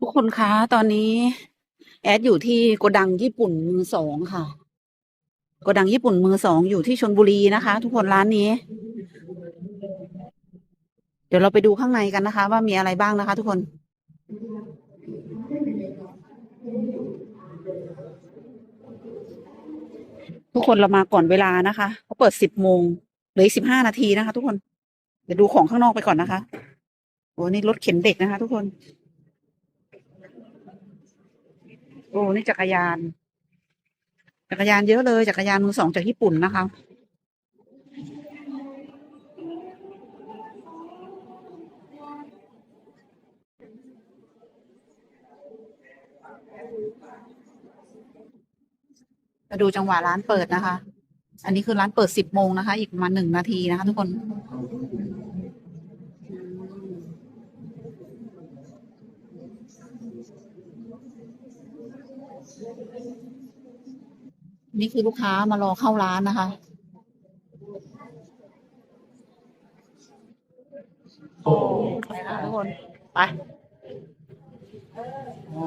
ทุกคนคะ ตอนนี้ แอดอยู่ที่โกดังญี่ปุ่นมือสองค่ะ โกดังญี่ปุ่นมือสองอยู่ที่ชนบุรีนะคะ ทุกคนร้านนี้ เดี๋ยวเราไปดูข้างในกันนะคะ ว่ามีอะไรบ้างนะคะ ทุกคนทุกคนเรามาก่อนเวลานะคะเขาเปิดสิบโมงเหลือสิบห้านาทีนะคะ ทุกคน เดี๋ยวดูของข้างนอกไปก่อนนะคะโอ้นี่รถเข็นเด็กนะคะ ทุกคน โอ้นี่จักรยาน จักรยานเยอะเลย จักรยานมือสองจากญี่ปุ่นนะคะมาดูจังหวะร้านเปิดนะคะ อันนี้คือร้านเปิดสิบโมงนะคะ อีกประมาณหนึ่งนาทีนะคะทุกคน นี่คือลูกค้ามารอเข้าร้านนะคะโอ้ไปค่ะทุกคน ไปโอ้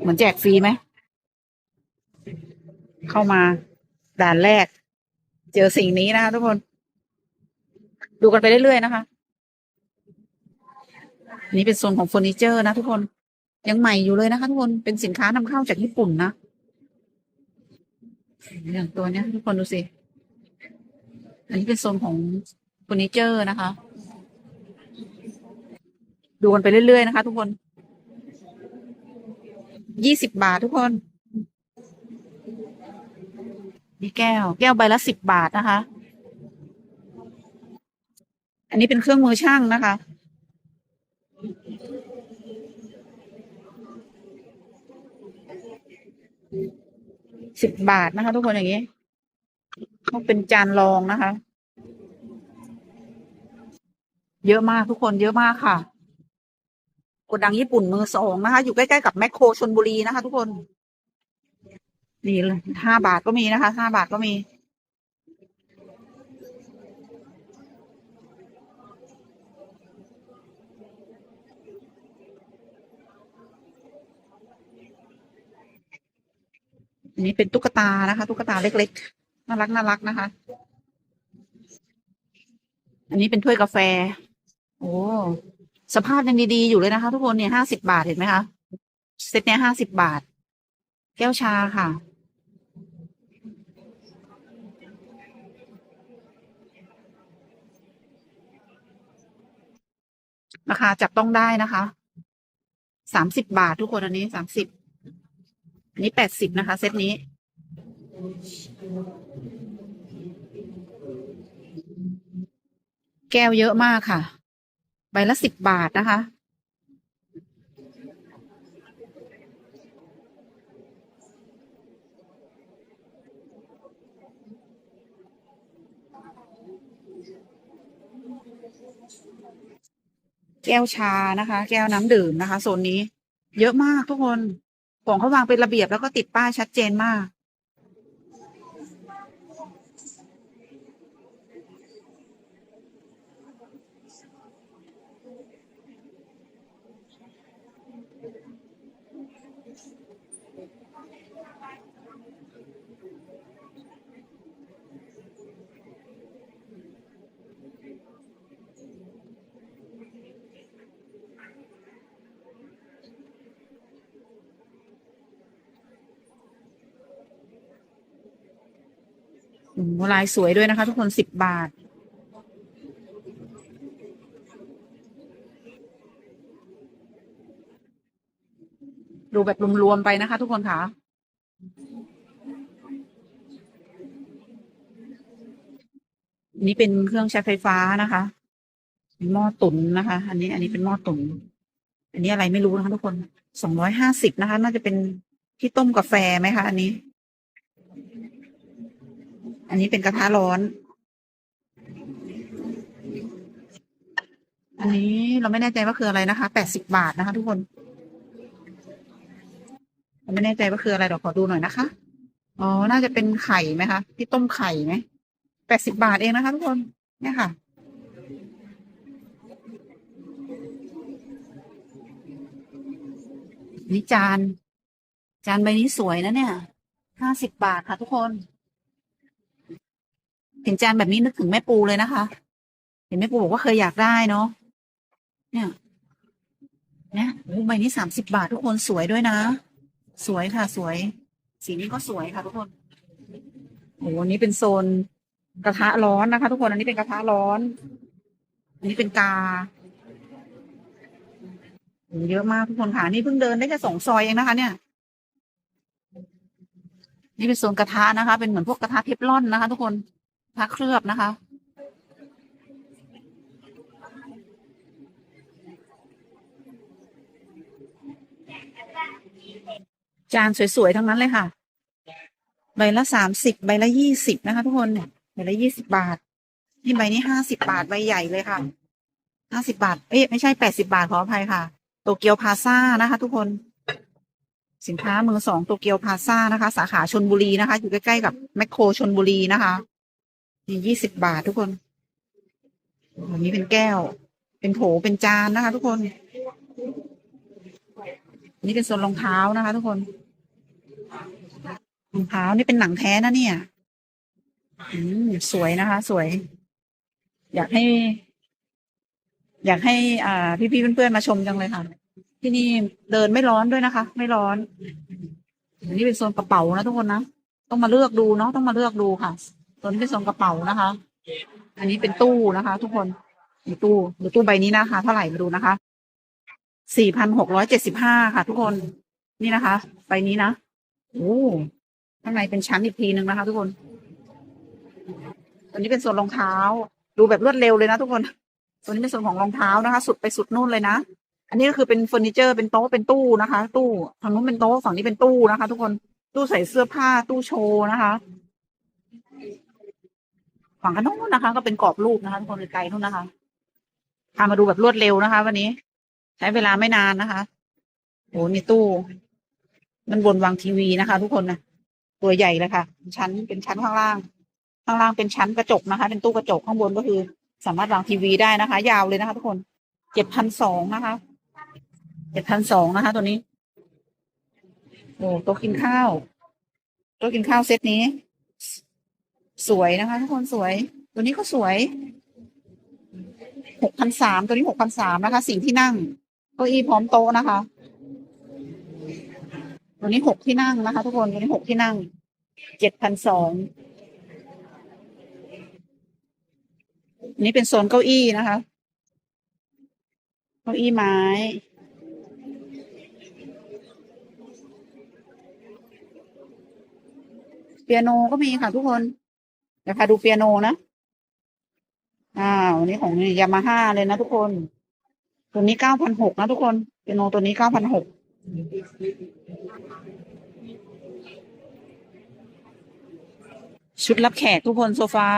เหมือนแจกฟรีไหม เข้ามา ด่านแรก เจอสิ่งนี้นะคะทุกคน ดูกันไปเรื่อยๆนะคะ นี่เป็นโซนของเฟอร์นิเจอร์นะทุกคน ยังใหม่อยู่เลยนะคะทุกคนเป็นสินค้านำเข้าจากญี่ปุ่นนะอย่างตัวเนี้ยทุกคนดูสิ อันนี้เป็นโซนของเฟอร์นิเจอร์นะคะ ดูกันไปเรื่อยๆนะคะ ทุกคน ยี่สิบบาททุกคนนี่แก้ว แก้วใบละสิบบาทนะคะ อันนี้เป็นเครื่องมือช่างนะคะ สิบบาทนะคะ ทุกคนอย่างนี้ต้องเป็นจานรองนะคะ เยอะมากทุกคนเยอะมากค่ะกดดังญี่ปุ่นมือสองนะคะ อยู่ใกล้ๆกับแมคโครชนบุรีนะคะ ทุกคน นี่เลยห้าบาทก็มีนะคะห้าบาทก็มี อันนี้เป็นตุ๊กตานะคะ ตุ๊กตาเล็กๆ น่ารักน่ารักนะคะ อันนี้เป็นถ้วยกาแฟ โอ้ สภาพยังดีๆอยู่เลยนะคะ ทุกคนเนี่ยห้าสิบาทเห็นไหมคะ เซตเนี้ยห้าสิบบาท แก้วชาค่ะ ราคาจับต้องได้นะคะสามสิบบาททุกคนอันนี้สามสิบ อันนี้แปดสิบนะคะ เซตนี้ แก้วเยอะมากค่ะ ใบละสิบบาทนะคะ แก้วชานะคะ แก้วน้ำดื่มนะคะ โซนนี้ เยอะมากทุกคน ของเขาวางเป็นระเบียบแล้วก็ติดป้ายชัดเจนมาก ลายสวยด้วยนะคะ ทุกคนสิบบาท ดูแบบรวมๆไปนะคะ ทุกคนค่ะนนี้เป็นเครื่องใช้ไฟฟ้านะคะเป็นหม้อตุ๋นนะคะ อันนี้ อันนี้เป็นหม้อตุ๋นอันนี้อะไรไม่รู้นะคะทุกคนสองร้อยห้าสิบนะคะ น่าจะเป็นที่ต้มกาแฟไหมคะ อันนี้ อันนี้เป็นกระทะร้อน อันนี้เราไม่แน่ใจว่าคืออะไรนะคะ แปดสิบบาทนะคะ ทุกคนเราไม่แน่ใจว่าคืออะไรเดี๋ยวขอดูหน่อยนะคะ อ๋อ น่าจะเป็นไข่ไหมคะ ที่ต้มไข่ไหม แปดสิบบาทเองนะคะ ทุกคน เนี่ยค่ะนี่จาน จานใบนี้สวยนะเนี่ย ห้าสิบบาทค่ะทุกคน เห็นจานแบบนี้นึกถึงแม่ปูเลยนะคะ เห็นแม่ปูบอกว่าเคยอยากได้เนาะเนี่ยนี่ใบนี้สามสิบาททุกคนสวยด้วยนะ สวยค่ะ สวย สีนี้ก็สวยค่ะ ทุกคนโอ้อันนี้เป็นโซนกระทะร้อนนะคะ ทุกคนอันนี้เป็นกระทะร้อน อันนี้เป็นกาเยอะมากทุกคนค่ะนี่เพิ่งเดินได้แค่สองซอยเองนะคะ เนี่ย นี่เป็นโซนกระทะนะคะ เป็นเหมือนพวกกระทะเทฟลอนนะคะ ทุกคน กระเคลือบนะคะ จานสวย ๆ ทั้งนั้นเลยค่ะ ใบละสามสิบใบละยี่สิบนะคะ ทุกคนเนี่ยใบละยี่สิบบาท นี่ใบนี้ห้าสิบาท ใบใหญ่เลยค่ะห้าสิบาท เอ๊ะไม่ใช่แปดสิบาทขออภัยค่ะ โตเกียวพาซ่านะคะ ทุกคน สินค้ามือสองโตเกียวพาซ่านะคะ สาขาชนบุรีนะคะ อยู่ใกล้ๆกับแมคโครชนบุรีนะคะ นี่ยี่สิบบาททุกคนอันนี้เป็นแก้ว เป็นโถเป็นจานนะคะ ทุกคน นี่เป็นโซนรองเท้านะคะ ทุกคนรองเท้านี่เป็นหนังแท้นะเนี่ยอืมสวยนะคะ สวย อยากให้ อยากให้ อ่า พี่ๆเพื่อนๆมาชมจังเลยค่ะ ที่นี่เดินไม่ร้อนด้วยนะคะ ไม่ร้อนอันนี้เป็นโซนกระเป๋านะทุกคนนะต้องมาเลือกดูเนาะต้องมาเลือกดูค่ะ ตัวนี้เป็นโซนกระเป๋านะคะ อันนี้เป็นตู้นะคะ ทุกคนมีตู้ดูตู้ใบนี้นะคะ เท่าไหร่มาดูนะคะสี่พันหกร้อยเจ็ดสิบห้าค่ะ ทุกคนนี่นะคะใบนี้นะโอ้ข้างในเป็นชั้นอีกทีหนึ่งนะคะ ทุกคนตัวนี้เป็นส่วนรองเท้า ดูแบบรวดเร็วเลยนะ ทุกคนตัวนี้เป็นส่วนของรองเท้านะคะ สุดไปสุดนู่นเลยนะอันนี้ก็คือเป็นเฟอร์นิเจอร์เป็นโต๊ะเป็นตู้นะคะ ตู้ทางนู้นเป็นโต๊ะฝั่งนี้เป็นตู้นะคะ ทุกคนตู้ใส่เสื้อผ้าตู้โชว์นะคะ ฝั่งกันนู้นนะคะ ก็เป็นกรอบรูปนะคะทุกคนไกลๆนู่นนะคะพามาดูแบบรวดเร็วนะคะ วันนี้ ใช้เวลาไม่นานนะคะโอ้นี่ตู้ มันบนวางทีวีนะคะ ทุกคนนะตัวใหญ่เลยค่ะชั้นเป็นชั้นข้างล่าง ข้างล่างเป็นชั้นกระจกนะคะ เป็นตู้กระจกข้างบนก็คือ สามารถวางทีวีได้นะคะ ยาวเลยนะคะ ทุกคนเจ็ดพันสองนะคะเจ็ดพันสองนะคะ ตัวนี้โอ้โต๊ะกินข้าวโต๊ะกินข้าวเซตนี้ สวยนะคะ ทุกคนสวย ตัวนี้ก็สวยหกพันสามตัวนี้หกพันสามนะคะสิ่งที่นั่งเก้าอี้พร้อมโต๊ะนะคะ ตัวนี้หกที่นั่งนะคะ ทุกคนตัวนี้หกที่นั่งเจ็ดพันสองนนี้เป็นโซนเก้าอี้นะคะ เก้าอี้ไม้เปียโนก็มีค่ะทุกคน เดี๋ยวพาดูเปียโนนะอ่าวันนี้ของยามาฮ่าเลยนะทุกคน ตัวนี้เก้าพันหกนะทุกคน เปียโนตัวนี้เก้าพันหกชุดรับแขกทุกคนโซฟา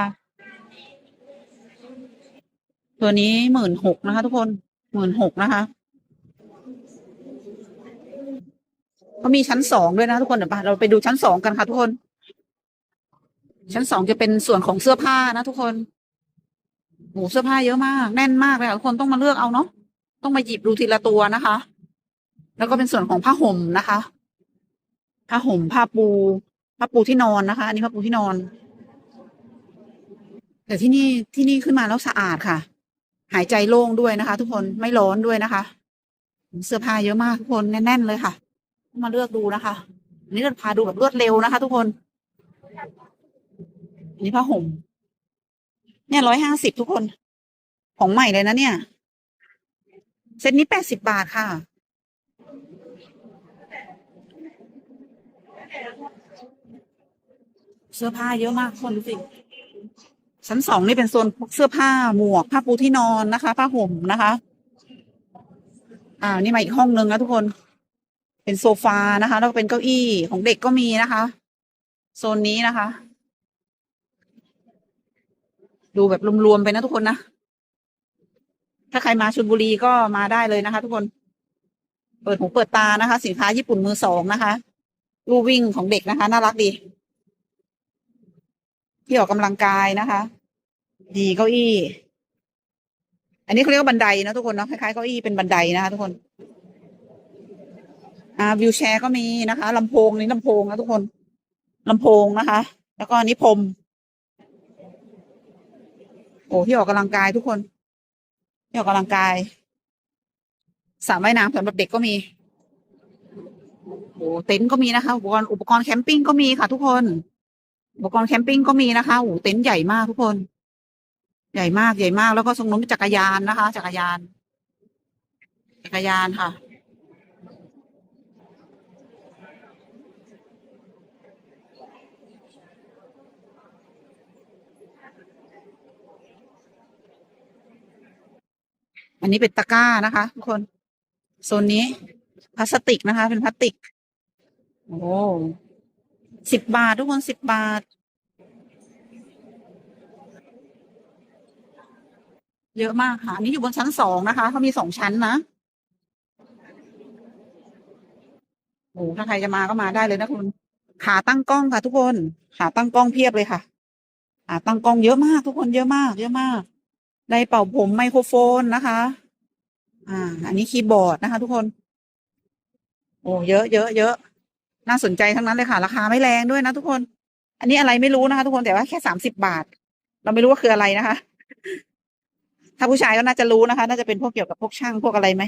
ตัวนี้หมื่นหกนะคะ ทุกคนหมื่นหกนะคะเขามีชั้นสองด้วยนะทุกคนเดี๋ยวไปเราไปดูชั้นสองกันค่ะทุกคน ชั้นสองจะเป็นส่วนของเสื้อผ้านะทุกคนโหเสื้อผ้าเยอะมาก แน่นมากเลยทุกคนต้องมาเลือกเอาเนาะต้องมาหยิบดูทีละตัวนะคะ แล้วก็เป็นส่วนของผ้าห่มนะคะ ผ้าห่มผ้าปูผ้าปูที่นอนนะคะ อันนี้ผ้าปูที่นอน แต่ที่นี่ที่นี่ขึ้นมาแล้วสะอาดค่ะ หายใจโล่งด้วยนะคะ ทุกคนไม่ร้อนด้วยนะคะเสื้อผ้าเยอะมากทุกคนแน่นๆเลยค่ะ มาเลือกดูนะคะ อันนี้เราพาดูแบบรวดเร็วนะคะ ทุกคน อันนี้ผ้าห่ม เนี่ยร้อยห้าสิบทุกคน ของใหม่เลยนะเนี่ย เซตนี้แปดสิบบาทค่ะ เสื้อผ้าเยอะมากทุกคนดูสิชั้นสองนี่เป็นโซนพวกเสื้อผ้าหมวก ผ้าปูที่นอนนะคะ ผ้าห่มนะคะ อ่า นี่มาอีกห้องนึงนะทุกคน เป็นโซฟานะคะ แล้วก็เป็นเก้าอี้ของเด็กก็มีนะคะ โซนนี้นะคะ ดูแบบรวมๆไปนะทุกคนนะ ถ้าใครมาชลบุรีก็มาได้เลยนะคะ ทุกคน เปิดหูเปิดตานะคะ สินค้าญี่ปุ่นมือสองนะคะลู่วิ่งของเด็กนะคะ น่ารักดี ที่ออกกำลังกายนะคะ ดีเก้าอี้ อันนี้เขาเรียกว่าบันไดนะทุกคนเนาะคล้ายๆเก้าอี้เป็นบันไดนะคะทุกคน อ่าวิวแชร์ก็มีนะคะลำโพงนี่ลำโพงนะทุกคนลำโพงนะคะ แล้วก็อันนี้พรม โอ้ที่ออกกำลังกายทุกคนที่ออกกำลังกายสระว่ายน้ำสำหรับเด็กก็มีโอ้เต็นท์ก็มีนะคะ อุปกรณ์อุปกรณ์แคมปิ้งก็มีค่ะ ทุกคน อุปกรณ์แคมปิ้งก็มีนะคะโอ้เต็นท์ใหญ่มากทุกคน ใหญ่มากใหญ่มากแล้วก็ทรงนู้นเป็นจักรยานนะคะ จักรยาน จักรยานค่ะ อันนี้เป็นตะกร้านะคะ ทุกคน โซนนี้พลาสติกนะคะ เป็นพลาสติก โอ้สิบบาท ทุกคนสิบบาท เยอะมากค่ะ อันนี้อยู่บนชั้นสองนะคะเขามีสองชั้นนะโอ้ถ้าใครจะมาก็มาได้เลยนะคุณ ขาตั้งกล้องค่ะ ทุกคน ขาตั้งกล้องเพียบเลยค่ะขาตั้งกล้องเยอะมาก ทุกคนเยอะมาก เยอะมาก ไดร์เป่าผมไมโครโฟนนะคะ อ่า อันนี้คีย์บอร์ดนะคะ ทุกคน โอ้เยอะเยอะเยอะ น่าสนใจทั้งนั้นเลยค่ะ ราคาไม่แรงด้วยนะทุกคน อันนี้อะไรไม่รู้นะคะ ทุกคนแต่ว่าแค่สามสิบบาท เราไม่รู้ว่าคืออะไรนะคะ ถ้าผู้ชายก็น่าจะรู้นะคะ น่าจะเป็นพวกเกี่ยวกับพวกช่างพวกอะไรไหม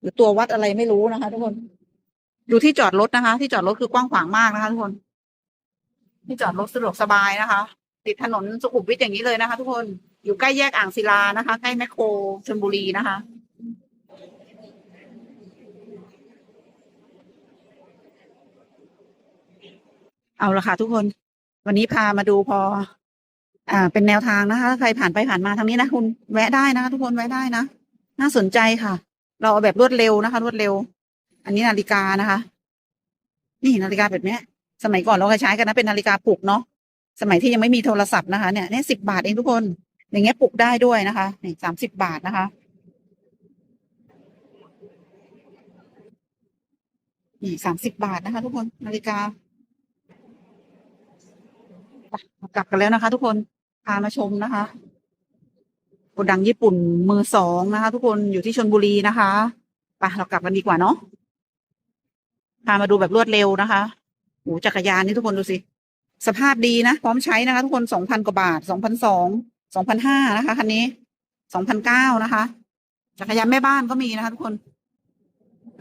หรือตัววัดอะไรไม่รู้นะคะ ทุกคน ดูที่จอดรถนะคะ ที่จอดรถคือกว้างขวางมากนะคะทุกคน ที่จอดรถสะดวกสบายนะคะ ติดถนนสุขุมวิทอย่างนี้เลยนะคะ ทุกคน อยู่ใกล้แยกอ่างศิลานะคะ ใกล้แมคโครชลบุรีนะคะเอาละค่ะทุกคน วันนี้พามาดูพอ อ่า เป็นแนวทางนะคะถ้าใครผ่านไปผ่านมาทางนี้นะคุณแวะได้นะคะทุกคนแวะได้นะน่าสนใจค่ะ เราเอาแบบรวดเร็วนะคะ รวดเร็ว อันนี้นาฬิกานะคะ นี่นาฬิกาแบบนี้สมัยก่อนเราเคยใช้กันนะเป็นนาฬิกาปลุกเนาะสมัยที่ยังไม่มีโทรศัพท์นะคะเนี่ยเนี่ยสิบบาทเองทุกคน อย่างเงี้ยปลุกได้ด้วยนะคะนี่สามสิบบาทนะคะนี่สามสิบบาทนะคะ ทุกคนนาฬิกากลับกันแล้วนะคะ ทุกคนพามาชมนะคะโกดังญี่ปุ่นมือสองนะคะ ทุกคนอยู่ที่ชลบุรีนะคะไปเรากลับกันดีกว่าเนาะพามาดูแบบรวดเร็วนะคะโอ้จักรยานนี่ทุกคนดูสิ สภาพดีนะ พร้อมใช้นะคะ ทุกคนสองพันกว่าบาทสองพันสอง สองพันห้านะคะ คันนี้สองพันเก้านะคะ จักรยานแม่บ้านก็มีนะคะ ทุกคน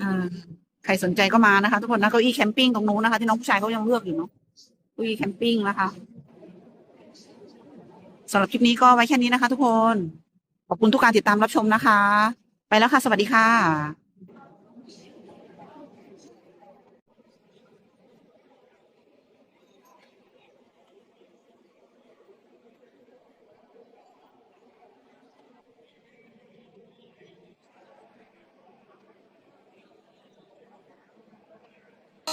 อ่าใครสนใจก็มานะคะ ทุกคนนะเก้าอี้แคมปิ้งตรงนู้นนะคะที่น้องผู้ชายเขายังเลือกอยู่เนาะเก้าอี้แคมปิ้งนะคะสำหรับคลิปนี้ก็ไว้แค่นี้นะคะ ทุกคน ขอบคุณทุกการติดตามรับชมนะคะ ไปแล้วค่ะ สวัสดีค่ะ